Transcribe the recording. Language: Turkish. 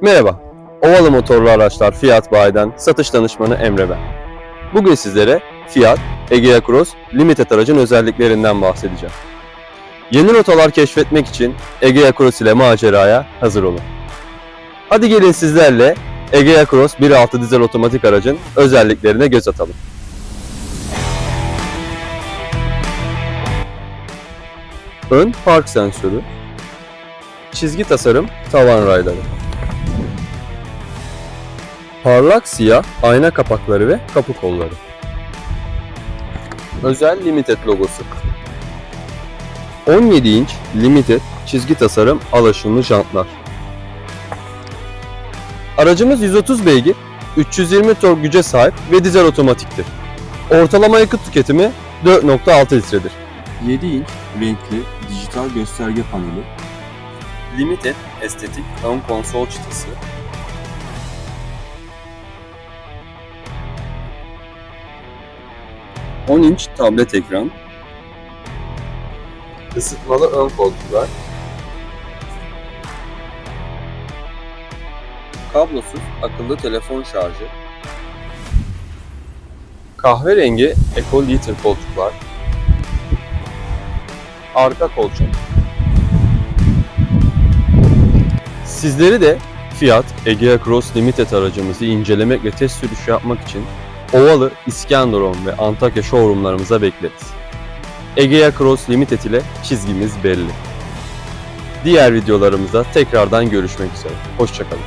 Merhaba, Ovalı Motorlu Araçlar Fiat Bayi'den satış danışmanı Emre ben. Bugün sizlere Fiat Egea Cross Limited aracın özelliklerinden bahsedeceğim. Yeni rotalar keşfetmek için Egea Cross ile maceraya hazır olun. Hadi gelin sizlerle Egea Cross 1.6 dizel otomatik aracın özelliklerine göz atalım. Ön park sensörü, çizgi tasarım tavan rayları. Parlak siyah ayna kapakları ve kapı kolları. Özel Limited logosu. 17 inç Limited çizgi tasarım alaşımlı jantlar. Aracımız 130 beygir, 320 tork güce sahip ve dizel otomatiktir. Ortalama yakıt tüketimi 4.6 litredir. 7 inç renkli dijital gösterge paneli, Limited estetik ön konsol çıtası, ...10 inç tablet ekran... ...ısıtmalı ön koltuklar... ...kablosuz akıllı telefon şarjı... ...kahverengi Eco Liter koltuklar... ...arka kolçak... Sizleri de Fiat Egea Cross Limited aracımızı incelemek ve test sürüşü yapmak için Ovalı, İskenderun ve Antakya showroomlarımıza bekleriz. Egea Cross Limited ile çizgimiz belli. Diğer videolarımızda tekrardan görüşmek üzere. Hoşçakalın.